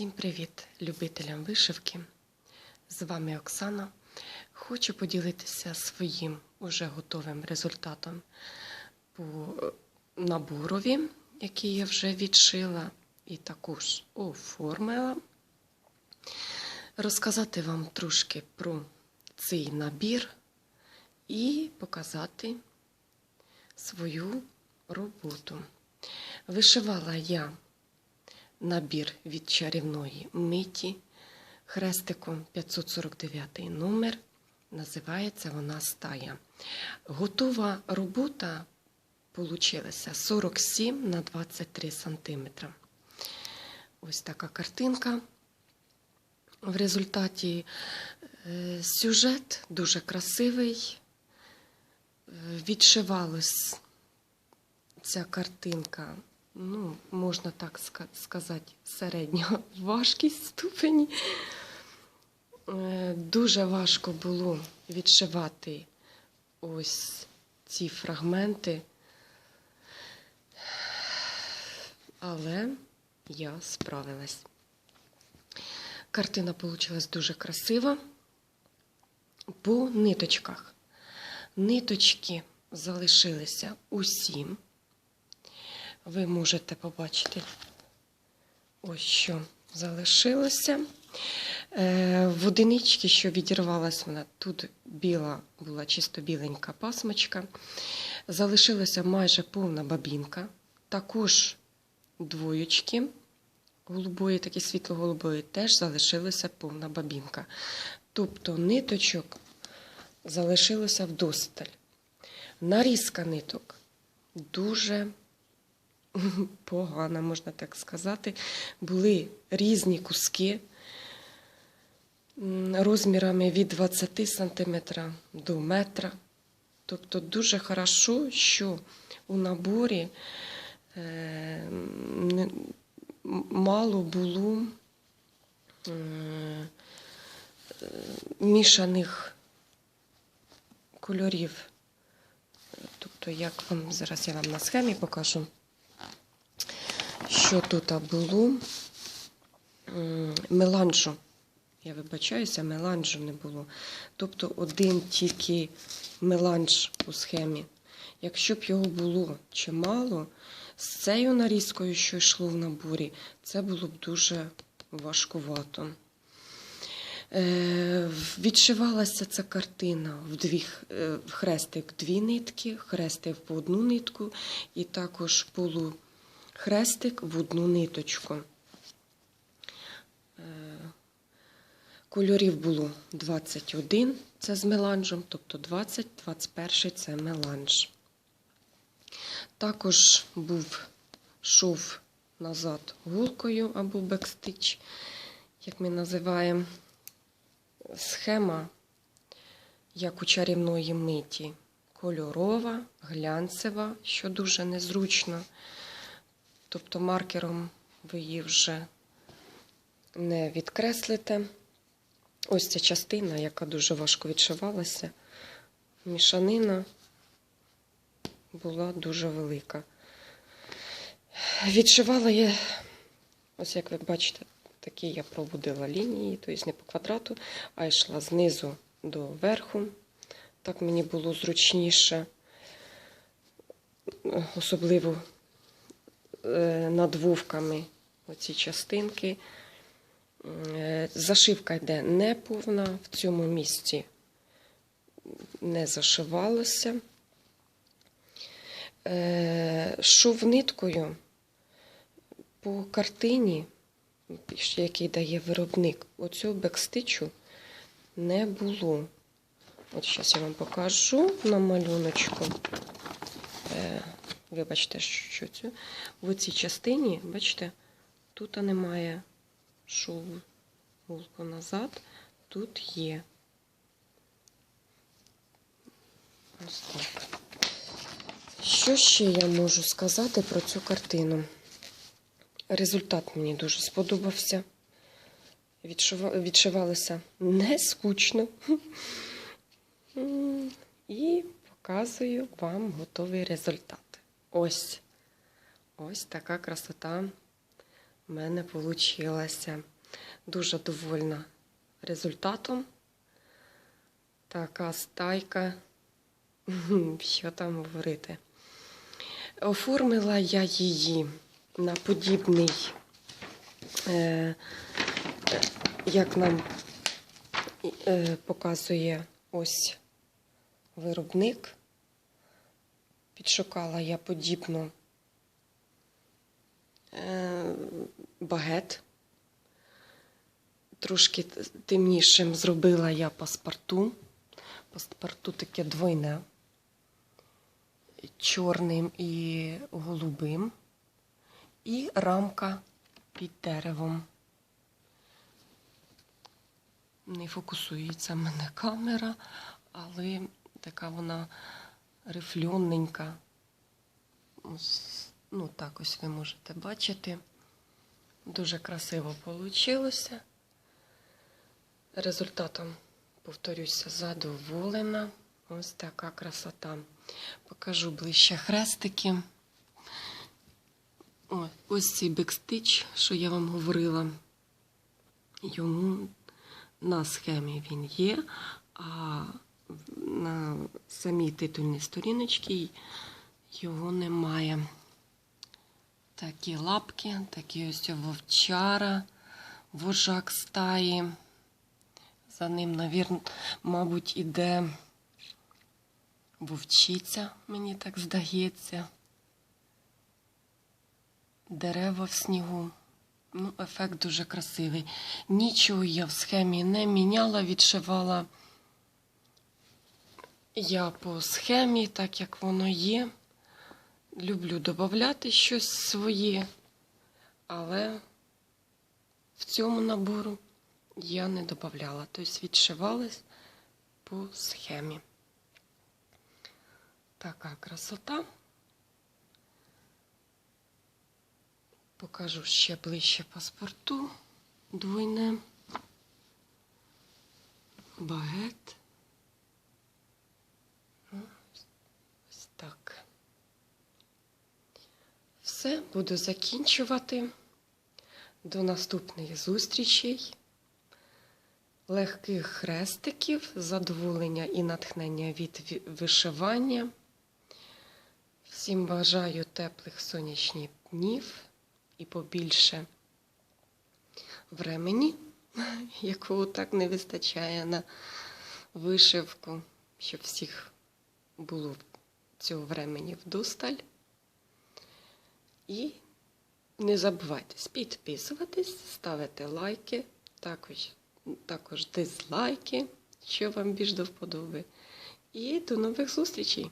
Всім привіт любителям вишивки. З вами Оксана. Хочу поділитися своїм уже готовим результатом по е, наборові, який я вже відшила і також оформила. Розказати вам трошки про цей набір і показати свою роботу. Вишивала я набір від чарівної миті хрестиком 549 номер. Називається вона стая. Готова робота получилася 47 на 23 сантиметра. Ось така картинка. В результаті е, сюжет дуже красивий. Е, Відшивалась ця картинка ну, можна так сказати, середнього важкість ступені. Е, Дуже важко було відшивати ось ці фрагменти, але я справилась. Картина вийшла дуже красива по ниточках. Ниточки залишилися усім ви можете побачити, ось що залишилося. Е, В одиничці, що відірвалася вона, тут біла була чисто біленька пасмочка. Залишилася майже повна бабінка. Також двоєчки голубої, такі світло-голубої, теж залишилася повна бабінка. Тобто ниточок залишилося вдосталь. Нарізка ниток дуже погана, можна так сказати. Були різні куски розмірами від 20 см до метра. Тобто дуже хорошо, що у наборі е, мало було е, е, мішаних кольорів. Тобто, як вам зараз я вам на схемі покажу що тут було. Меланжу. Я вибачаюся, меланжу не було. Тобто один тільки меланж у схемі. Якщо б його було чимало, з цією нарізкою, що йшло в наборі, це було б дуже важкувато. Е, відшивалася ця картина в дві е, хрестик дві нитки, хрестик в одну нитку, і також полу хрестик в одну ниточку. Е, Кольорів було 21, це з меланжем, тобто 20, 21 це меланж. Також був шов назад гулкою або бекстич, як ми називаємо. Схема, як у чарівної миті, кольорова, глянцева, що дуже незручно. Тобто маркером ви її вже не відкреслите. Ось ця частина, яка дуже важко відшивалася. Мішанина була дуже велика. Відшивала я, ось як ви бачите, такі я проводила лінії, тобто не по квадрату, а йшла знизу до верху. Так мені було зручніше, особливо над вовками оці частинки. Е, Зашивка йде не повна, в цьому місці не зашивалося. Е, Шов ниткою по картині, який дає виробник, оцього бекстичу не було. От зараз я вам покажу на малюночку. Е, Вибачте, що цю. В цій частині, бачите, тут немає шову гулку назад, тут є. Ось так. Що ще я можу сказати про цю картину? Результат мені дуже сподобався. Відшива- Відшивалося не скучно. І показую вам готовий результат. Ось. Ось така красота в мене вийшла. Дуже довольна результатом. Така стайка. Що там говорити? Оформила я її на подібний, е, як нам е, показує ось виробник. Підшукала я подібну е, багет. Трошки темнішим зробила я паспорту. Паспорту таке двойне, чорним і голубим, і рамка під деревом. Не фокусується в мене камера, але така вона рифльонненька. Ну, так ось ви можете бачити. Дуже красиво вийшло. Результатом, повторюся, задоволена. Ось така красота. Покажу ближче хрестики. Ось цей бекстич, що я вам говорила. Йому на схемі він є, а на самій титульній сторіночці його немає. Такі лапки, такі ось вовчара, вожак стаї. За ним, навірно, мабуть, іде вовчиця, мені так здається. Дерева в снігу. Ну, ефект дуже красивий. Нічого я в схемі не міняла, відшивала я по схемі, так як воно є. Люблю додати щось своє, але в цьому набору я не додавала. Тобто відшивалась по схемі. Така красота. Покажу ще ближче паспорту. Двойне. Багет. Ну, Ось так. Все, буду закінчувати. До наступних зустрічей. Легких хрестиків, задоволення і натхнення від вишивання. Всім бажаю теплих сонячних днів і побільше времені, якого так не вистачає на вишивку, щоб всіх було цього времені вдосталь. І не забувайте підписуватись, ставити лайки, також, також дизлайки, що вам більш до вподоби. І до нових зустрічей!